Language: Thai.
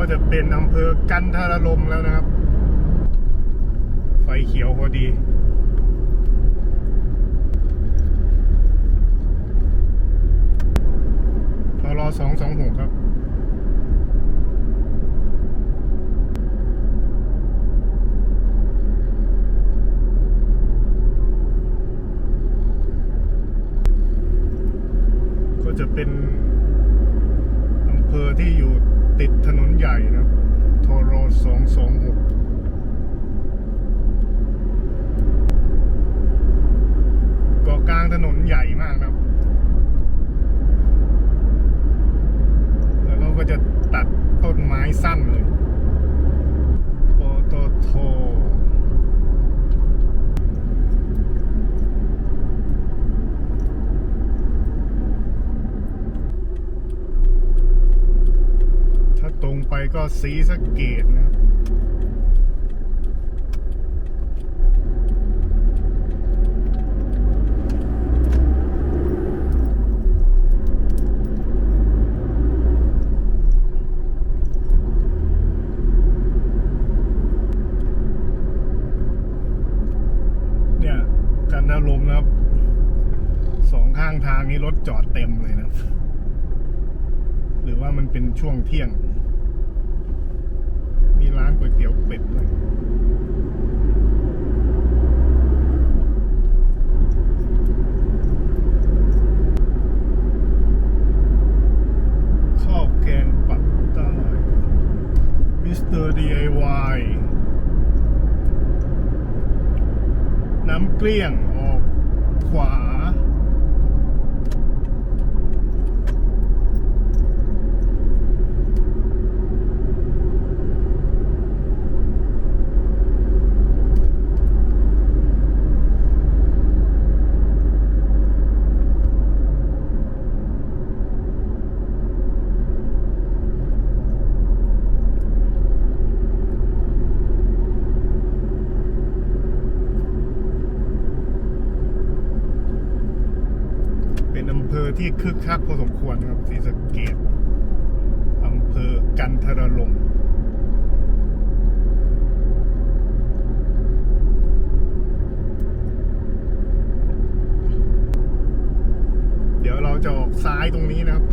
ก็จะเป็นอำเภอกันทารลมแล้วนะครับ ไฟเขียวพอดีทรสองสองหกครับก็จะเป็นอำเภอที่อยู่ ติดถนนใหญ่นะครับทรสองสองหกเกาะกลางถนนใหญ่มากนะครับ แล้วเขาก็จะตัดต้นไม้สั้นเลยปตท ถ้าตรงไป ก็สีสะเกตนะครับเนี่ยกันทารมนะครับสองข้างทางนี้รถจอดเต็มเลยนะ หรือว่ามันเป็นช่วงเที่ยง มีร้านก๋วยเตี๋ยวเป็ดด้วยข้าวแกงปักใต้มิสเตอร์ DIY น้ำเกลี้ยงออกขวา เป็น อำเภอที่คึกคักพอสมควรครับศรีสะเกดอำเภอกันทรลมเดี๋ยวเราจะออกซ้ายตรงนี้นะครับ